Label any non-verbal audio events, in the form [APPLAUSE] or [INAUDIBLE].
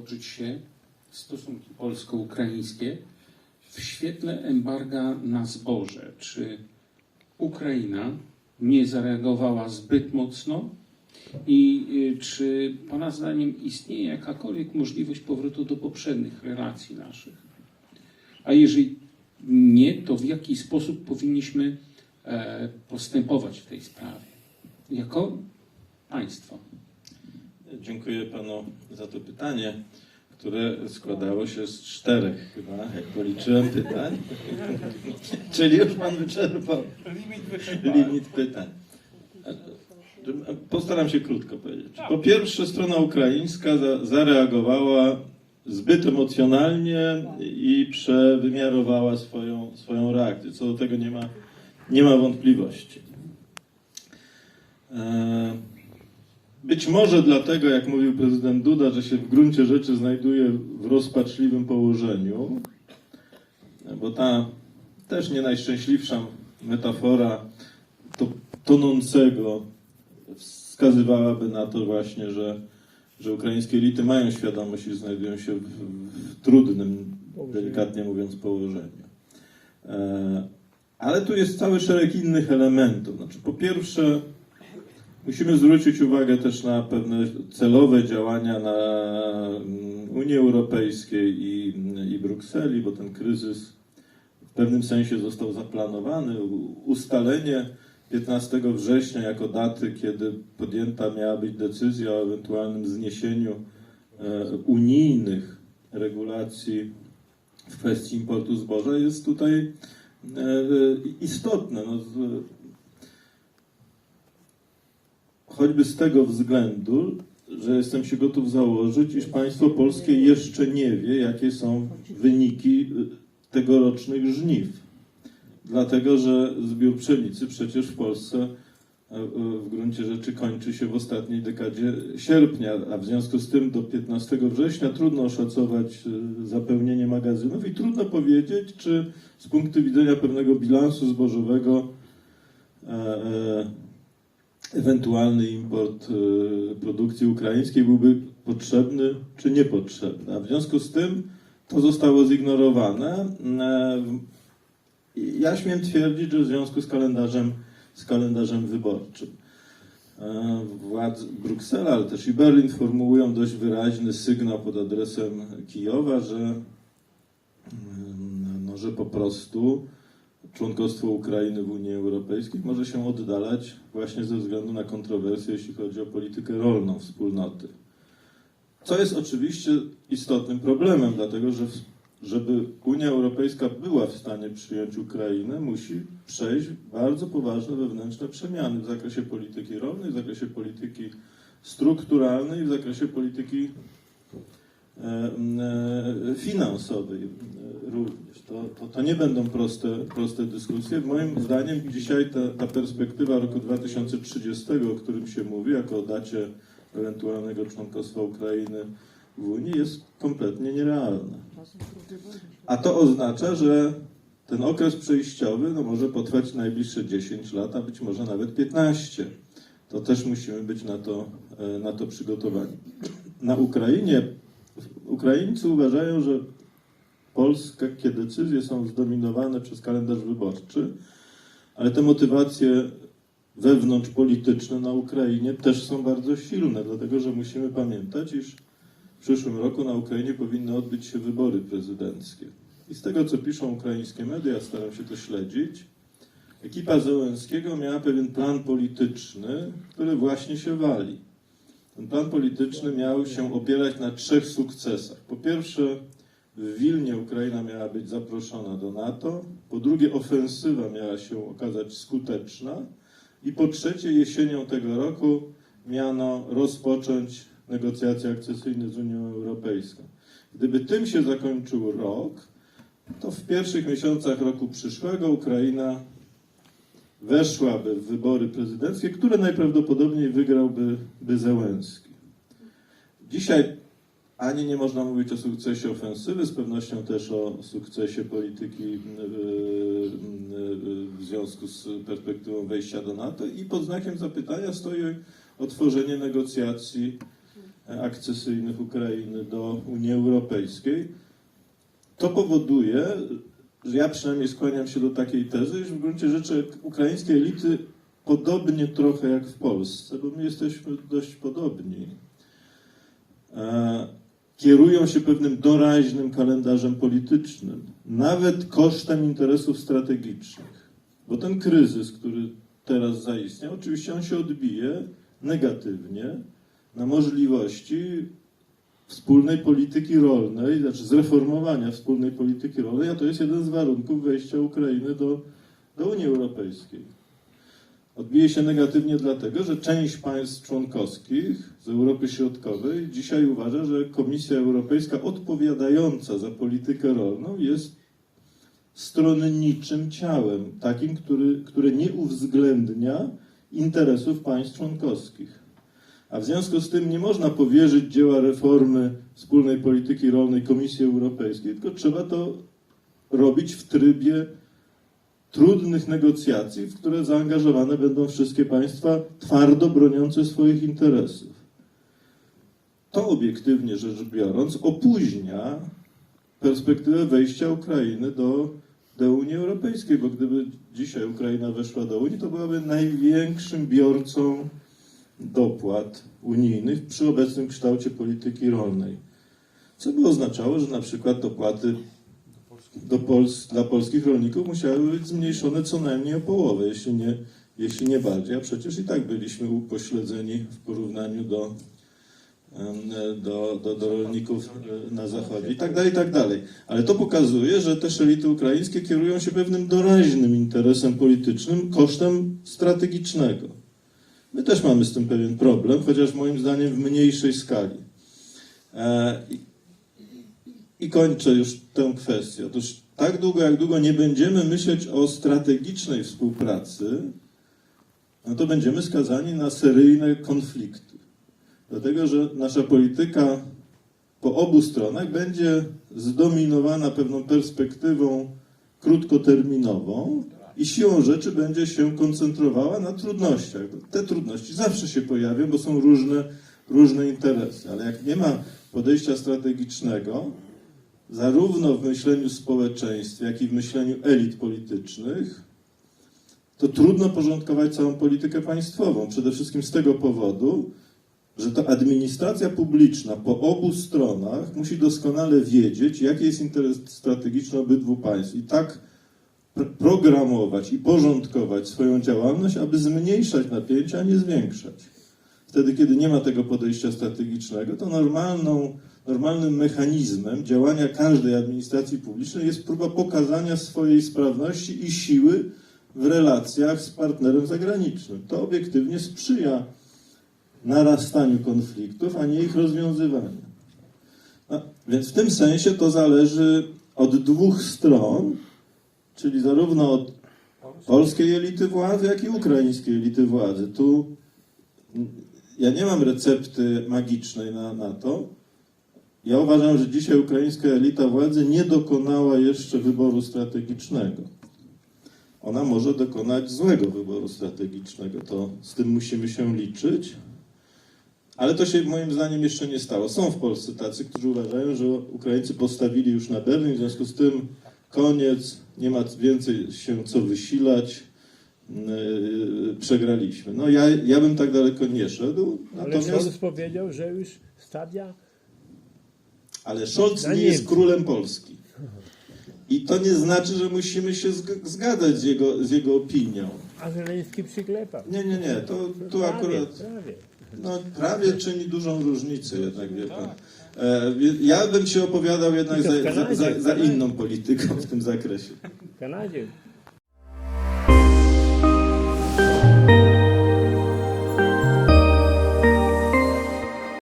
toczyć się stosunki polsko-ukraińskie w świetle embarga na zboże? Czy Ukraina nie zareagowała zbyt mocno? I y, czy Pana zdaniem istnieje jakakolwiek możliwość powrotu do poprzednich relacji naszych? A jeżeli nie, to w jaki sposób powinniśmy e, postępować w tej sprawie? Jako państwo. Dziękuję panu za to pytanie, które składało się z czterech chyba, jak policzyłem pytań. [LAUGHS] Czyli już pan wyczerpał limit pytań. Postaram się krótko powiedzieć. Po pierwsze, strona ukraińska za, zareagowała zbyt emocjonalnie i przewymiarowała swoją, swoją reakcję. Co do tego nie ma, nie ma wątpliwości. E, Być może dlatego, jak mówił prezydent Duda, że się w gruncie rzeczy znajduje w rozpaczliwym położeniu, bo ta też nie najszczęśliwsza metafora to, tonącego wskazywałaby na to właśnie, że, że ukraińskie elity mają świadomość i znajdują się w, w trudnym, delikatnie mówiąc, położeniu. E, Ale tu jest cały szereg innych elementów. Znaczy, po pierwsze, Musimy zwrócić uwagę też na pewne celowe działania na mm, Unii Europejskiej i, i Brukseli, bo ten kryzys w pewnym sensie został zaplanowany. Ustalenie 15 września jako daty, kiedy podjęta miała być decyzja o ewentualnym zniesieniu e, unijnych regulacji w kwestii importu zboża jest tutaj e, istotne. No, choćby z tego względu, że jestem się gotów założyć, iż państwo polskie jeszcze nie wie, jakie są wyniki y, tegorocznych żniw. Dlatego, że zbiór pszenicy przecież w Polsce e, e, w gruncie rzeczy kończy się w ostatniej dekadzie sierpnia, a w związku z tym do 15 września trudno oszacować zapełnienie magazynów i trudno powiedzieć, czy z punktu widzenia pewnego bilansu zbożowego e, e, ewentualny import e, produkcji ukraińskiej byłby potrzebny czy niepotrzebny. A w związku z tym to zostało zignorowane. E, Ja śmiem twierdzić, że w związku z kalendarzem, z kalendarzem wyborczym e, władz Bruksela, ale też i Berlin formułują dość wyraźny sygnał pod adresem Kijowa, że, no, że po prostu członkostwo Ukrainy w Unii Europejskiej może się oddalać właśnie ze względu na kontrowersje, jeśli chodzi o politykę rolną wspólnoty. Co jest oczywiście istotnym problemem, dlatego że żeby Unia Europejska była w stanie przyjąć Ukrainę, musi przejść bardzo poważne wewnętrzne przemiany w zakresie polityki rolnej, w zakresie polityki strukturalnej, w zakresie polityki finansowej e, również. To, to, to nie będą proste, proste dyskusje. Moim zdaniem dzisiaj ta, ta perspektywa roku 2030, o którym się mówi, jako o dacie ewentualnego członkostwa Ukrainy w Unii, jest kompletnie nierealna. A to oznacza, że ten okres przejściowy no, może potrwać najbliższe 10 lat, a być może nawet 15. To też musimy być na to, e, na to przygotowani. Na Ukrainie Ukraińcy uważają, że polskie decyzje są zdominowane przez kalendarz wyborczy, ale te motywacje wewnątrzpolityczne na Ukrainie też są bardzo silne, dlatego że musimy pamiętać, iż w przyszłym roku na Ukrainie powinny odbyć się wybory prezydenckie. I z tego, co piszą ukraińskie media, staram się to śledzić, ekipa Zełenskiego miała pewien plan polityczny, który właśnie się wali. Ten plan polityczny miał się opierać na trzech sukcesach. Po pierwsze, w Wilnie Ukraina miała być zaproszona do NATO. Po drugie, ofensywa miała się okazać skuteczna. I po trzecie, jesienią tego roku miano rozpocząć negocjacje akcesyjne z Unią Europejską. Gdyby tym się zakończył rok, to w pierwszych miesiącach roku przyszłego Ukraina weszłaby w wybory prezydenckie, które najprawdopodobniej wygrałby by. Dzisiaj ani nie można mówić o sukcesie ofensywy, z pewnością też o sukcesie polityki yy, yy, w związku z perspektywą wejścia do NATO i pod znakiem zapytania stoi otworzenie negocjacji akcesyjnych Ukrainy do Unii Europejskiej, to powoduje, że ja przynajmniej skłaniam się do takiej tezy, że w gruncie rzeczy ukraińskie elity podobnie trochę jak w Polsce, bo my jesteśmy dość podobni, e, kierują się pewnym doraźnym kalendarzem politycznym, nawet kosztem interesów strategicznych. Bo ten kryzys, który teraz zaistniał, oczywiście on się odbije negatywnie na możliwości wspólnej polityki rolnej, znaczy zreformowania wspólnej polityki rolnej, a to jest jeden z warunków wejścia Ukrainy do, do Unii Europejskiej. Odbije się negatywnie dlatego, że część państw członkowskich z Europy Środkowej dzisiaj uważa, że Komisja Europejska odpowiadająca za politykę rolną jest stronniczym ciałem, takim, który, które nie uwzględnia interesów państw członkowskich. A w związku z tym nie można powierzyć dzieła reformy wspólnej polityki rolnej Komisji Europejskiej, tylko trzeba to robić w trybie trudnych negocjacji, w które zaangażowane będą wszystkie państwa twardo broniące swoich interesów. To obiektywnie rzecz biorąc opóźnia perspektywę wejścia Ukrainy do, do Unii Europejskiej, bo gdyby dzisiaj Ukraina weszła do Unii, to byłaby największym biorcą dopłat unijnych przy obecnym kształcie polityki rolnej. Co by oznaczało, że na przykład dopłaty do Pols dla polskich rolników musiały być zmniejszone co najmniej o połowę, jeśli nie, jeśli nie bardziej. A przecież i tak byliśmy upośledzeni w porównaniu do, do, do, do rolników na zachodzie i tak dalej, i tak dalej. Ale to pokazuje, że też elity ukraińskie kierują się pewnym doraźnym interesem politycznym kosztem strategicznego. My też mamy z tym pewien problem, chociaż moim zdaniem w mniejszej skali. E, i- i kończę już tę kwestię. Otóż tak długo, jak długo nie będziemy myśleć o strategicznej współpracy, no to będziemy skazani na seryjne konflikty. Dlatego, że nasza polityka po obu stronach będzie zdominowana pewną perspektywą krótkoterminową i siłą rzeczy będzie się koncentrowała na trudnościach. Te trudności zawsze się pojawią, bo są różne, różne interesy, ale jak nie ma podejścia strategicznego, zarówno w myśleniu społeczeństwa, jak i w myśleniu elit politycznych, to trudno porządkować całą politykę państwową. Przede wszystkim z tego powodu, że to administracja publiczna po obu stronach musi doskonale wiedzieć, jaki jest interes strategiczny obydwu państw i tak programować i porządkować swoją działalność, aby zmniejszać napięcia, a nie zwiększać. Wtedy, kiedy nie ma tego podejścia strategicznego, to normalną, normalnym mechanizmem działania każdej administracji publicznej jest próba pokazania swojej sprawności i siły w relacjach z partnerem zagranicznym. To obiektywnie sprzyja narastaniu konfliktów, a nie ich rozwiązywaniu. No, więc w tym sensie to zależy od dwóch stron, czyli zarówno od polskiej elity władzy, jak i ukraińskiej elity władzy. Tu ja nie mam recepty magicznej na, na to. Ja uważam, że dzisiaj ukraińska elita władzy nie dokonała jeszcze wyboru strategicznego. Ona może dokonać złego wyboru strategicznego. To z tym musimy się liczyć. Ale to się moim zdaniem jeszcze nie stało. Są w Polsce tacy, którzy uważają, że Ukraińcy postawili już na Berlin, w związku z tym koniec, nie ma więcej się co wysilać, yy, przegraliśmy. No ja, ja bym tak daleko nie szedł, Ale natomiast, Scholz powiedział, że już stadia ale Scholz nie jest królem Polski. I to nie znaczy, że musimy się zg- zgadzać z jego, z jego opinią. A Żeleński przyklepał. Nie, nie, nie, to tu prawie, akurat... prawie. No, prawie czyni dużą różnicę jednak, wie pan. E, ja bym się opowiadał jednak za, za, za, za inną polityką w tym zakresie. W Kanadzie